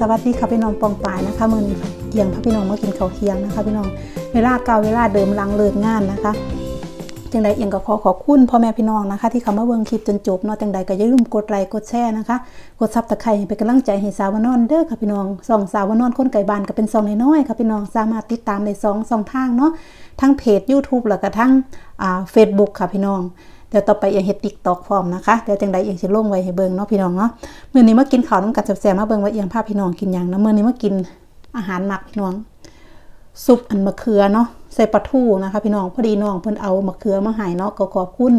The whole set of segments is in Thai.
สวัสดีค่ะพี่น้องปองปายนะคะมือนี้เกียงพาพี่น้องมากินข้าวเที่ยงนะคะ พี่น้องเวลาเก่าเวลาเดิมลังเลิกงานนะคะจังใดเอียงก็ขอขอบคุณพ่อแม่พี่น้องนะคะ ที่เข้ามาเบิ่งคลิปจนจบเนาะจังใดก็อย่าลืมกดไลค์กดแชร์นะคะ กดซับตะไคร้เป็นกำลังใจให้สาวนอนเด้อค่ะพี่น้องสองสาวนอนคนไก่บานก็เป็นซองน้อยๆค่ะพี่น้องสามารถติดตามได้สองสองทางเนาะทั้งเพจ YouTube แล้วก็ทั้งอ่า Facebook ค่ะพี่น้อง ดี๋ยวต่อไปเอียงเฮ็ดติ๊กตอกพร้อมนะคะเดี๋ยวจังใดเอียงสิลงไว้ให้เบิ่งเนาะพี่น้องเนาะมื้อนี้มากินข้าวน้ำกันแซ่บๆมาเบิ่งว่าเอียงพาพพี่น้องกินหยังนะมื้อนี้มากินอาหารหมักพี่น้อง ซุปอันมะเขือเนาะใส่ปลาทูนะคะ พี่น้องพอดีน้องเพิ่นเอามะเขือมาให้เนาะก็ขอบคุณ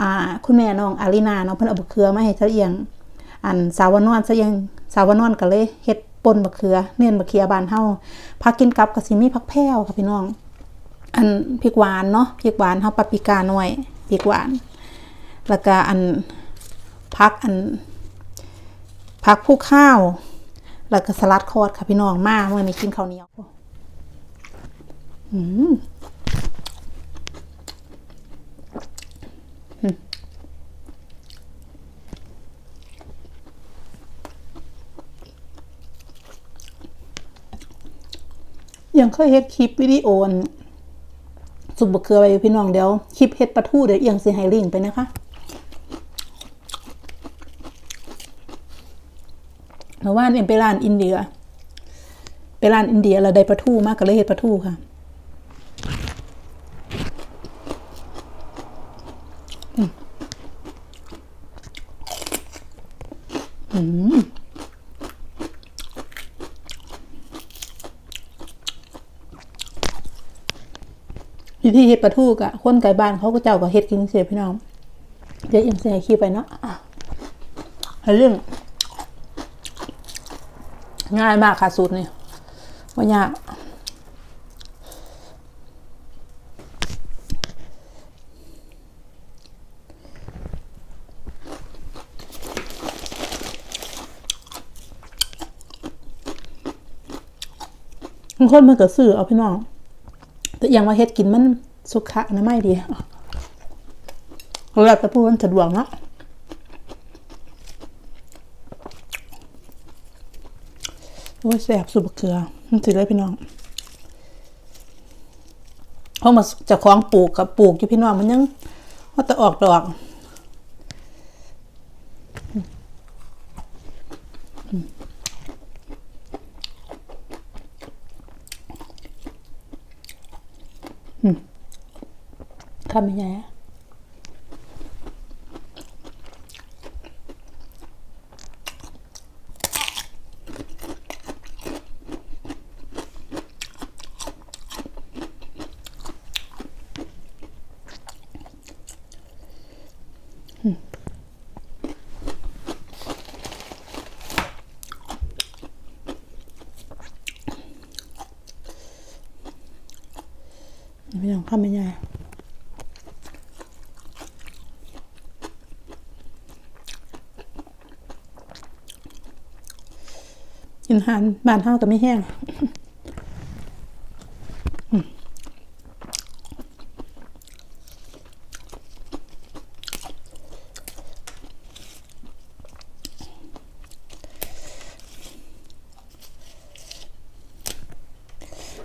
อ่าคุณแม่น้องอารินาเนาะเพิ่นเอามะเขือมาให้ซะเอียง อันสาวนอนซะเอียงสาวนอนก็เลยเฮ็ดป่นมะเขือเนื้อมะเขือบ้านเฮาผักกินกับก็สิมีผักแพรวค่ะพี่น้อง อันพริกหวานเนาะพริกหวานเฮาปาปริกาหน่อย พริกหวาน แล้วก็อันพักอันพักผู้ข้าว แล้วก็สลัดคอดค่ะพี่น้องมาเมื่อนี้กินข้าวเหนียวอืมยังเคยเฮ็ดคลิปวิดีโอน สุบบะเขือไปพี่น้องเดี๋ยวคลิปเฮ็ดปลาทูเดี๋ยวเอียงสิให้ลิงไปนะคะเมื่อวานเอ็มไปร้านอินเดีย ไปร้านอินเดียเราได้ปลาทูมากก็เลยเฮ็ดปลาทูค่ะอืม วิธีเฮ็ดปลาทูกะคนไก่บ้านเขาก็เจ้าก็เฮ็ดกินเสียพี่น้อง เดี๋ยวเอ็มใส่คีไปเนาะเรื่อง ง่ายมากค่ะสูตรนี้ว่ายากบางคนมันก็ซื้อเอาพี่น้อง แต่อย่างว่าเฮ็ดกินมันสุขะนะไม่ดีเราจะพูดมันสะดวกเนาะโอ้ยแสบสุบเกลือมันสิเลยพี่น้องเพราะมาจะคล้องปลูกกับปลูกอยู่พี่น้องมันยังว่าแต่ออกดอก ทำ ยังไงอะพี่น้องทำยังไงกินอาหารบานเฮาก็ไม่แห้ง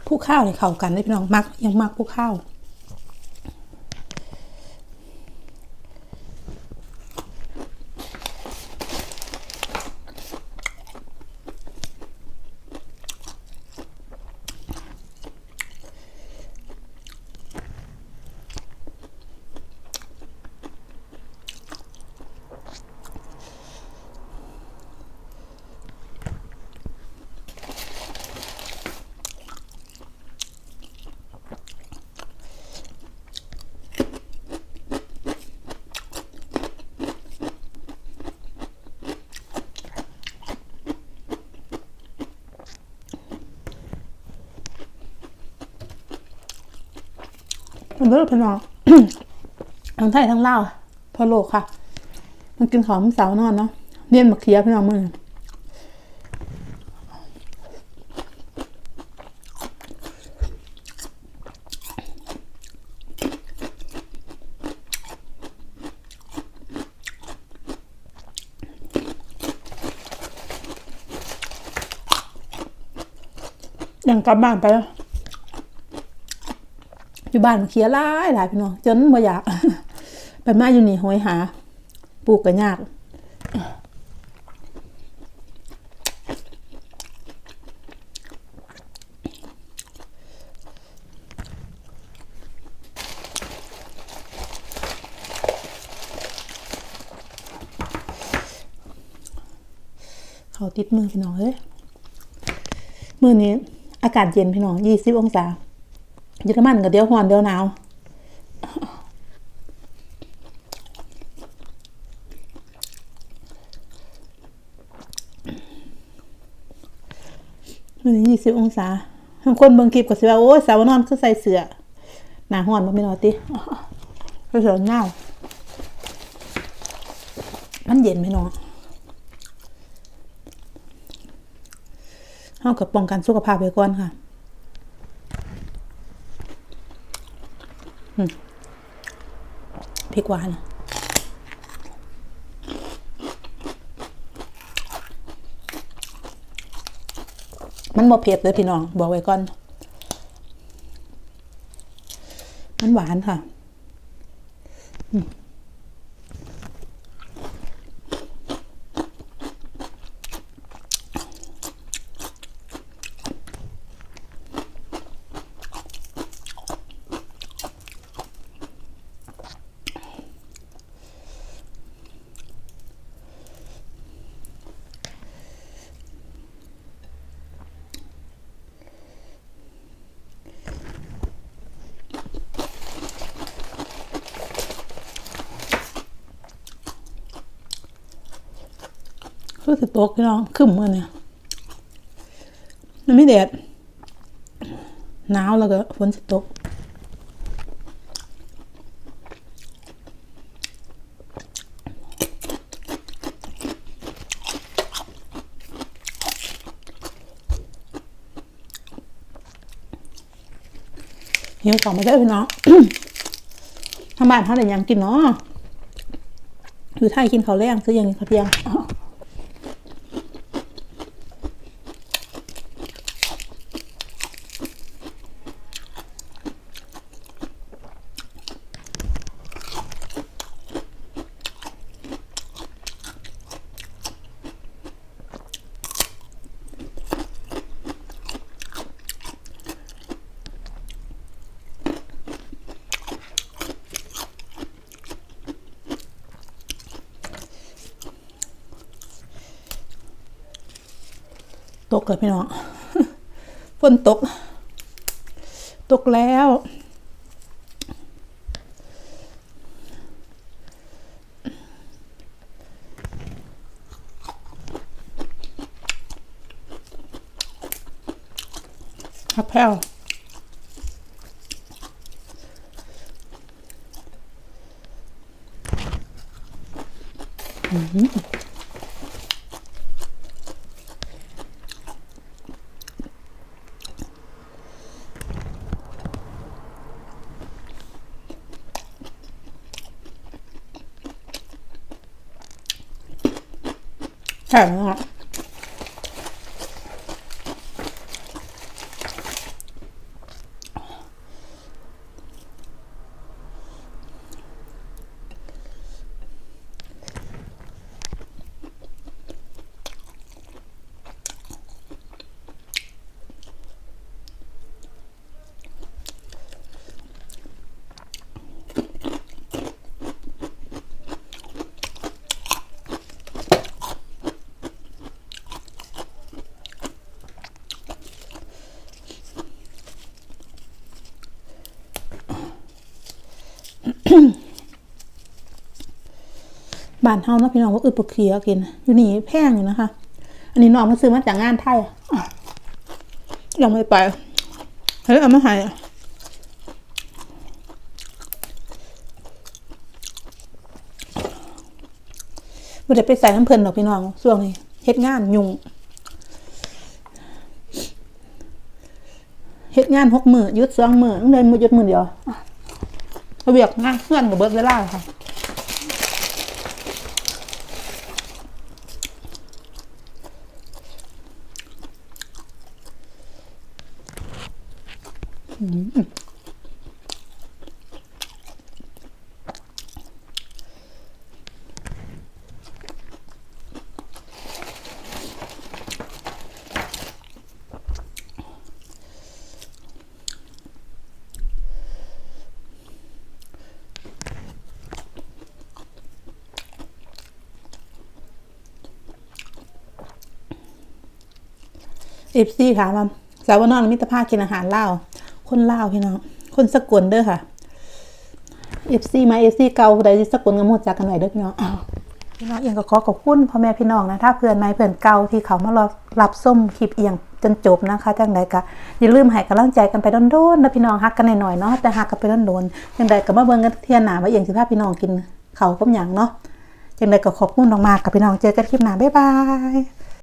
ผู้ข้าวเนี่ยเข้ากันเลยพี่น้องมักยังมักผู้ข้าว มันเลิกพี่น้องทั้งไทยทั้งเล่าวพอโลกค่ะ มันกินของสาวนอนเนาะเลี่ยนมาเคลียพี่น้องมือยังกลับบ้านไปแล้ว อยู่บ้านมาเคียร์หลายหลายพี่น้องจนบ่อยากไปมาอยู่นี่หอยหาปลูกก็ยากเขาติดมือพี่น้องเอ้ยมือนี้อากาศเย็นพี่น้องยี่สิบองศา เยอรมันก็เดี๋ยวร้อนเดี๋ยวหนาวมือนี้ยี่สิบองศาบางคนบิ่งคลิปก็สิว่าโอ้สาวนอนคือใส่เสื้อหนาห้อนบ่แม่นว่าติก็เสื้อหนามันเย็นพี่น้องเท่ากับป้องกันสุขภาพไว้ก่อนค่ะอืม พริกหวานมันบ่เผ็ดเลยพี่น้อง บอกไว้ก่อน มันหวานค่ะ อืม กตกพี่น้องขึ้นมาเนี่ยมันไม่แดดหนาวแล้วก็ฝนจะตกหิวของไม่ได้พี่น้องทางบ้านเขาแต่ยังกินเนาะอยู่ไทยกินข้าวแรงซื้ออย่างนี้ข้าวเที่ยง ตกเลยพี่น้องฝนตก ตกแล้วค รับแบ้านเฮาเนาะพี่น้องว่าอึดปกเขียกิน อยู่นี่แพงอยู่นะคะ อันนี้น้องมาซื้อมาจากงานไทยอะยังไม่ไปเฮ้ยเอามาให้อะบ่ได้ไปใส่น้ำเพลินหรอกพี่น้องช่วงนี้เฮ็ดงานยุ่งเฮ็ดงานหกมือหยุดสองมือต้องเดินมือยุดมือเดียว เบียกง่ายเพื่อนกับเบิร์ดเวลาค่ะอืม เอฟซีค่ะมาสาวนอนมิตรภาพกินอาหารเลาคนเลาพี่น้องคนสกุลเด้อค่ะเอฟซีมาเอฟซีเก่าใดสกุลกันหมดจากกันหน่อยเด้อพี่น้องอ้าวพี่น้องเอียงก็ขอขอบคุณพ่อแม่พี่น้องนะถ้าเพื่อนไม่เพื่อนเก่าที่เขามารอรับส้มคลิปเอียงจนจบนะคะจังใดก็อย่าลืมให้กำลังใจกันไปโดนๆนะพี่น้องฮักกันหน่อยๆเนาะแต่ฮักกันไปโดนๆจังใดก็มาเบิ่งกันเที่ยหนาว่าเอียงสิพาพี่น้องกินเขากับหยังเนาะจังใดก็ขอบคุณมากๆกับพี่น้องเจอกันคลิปหน้าบ๊ายบาย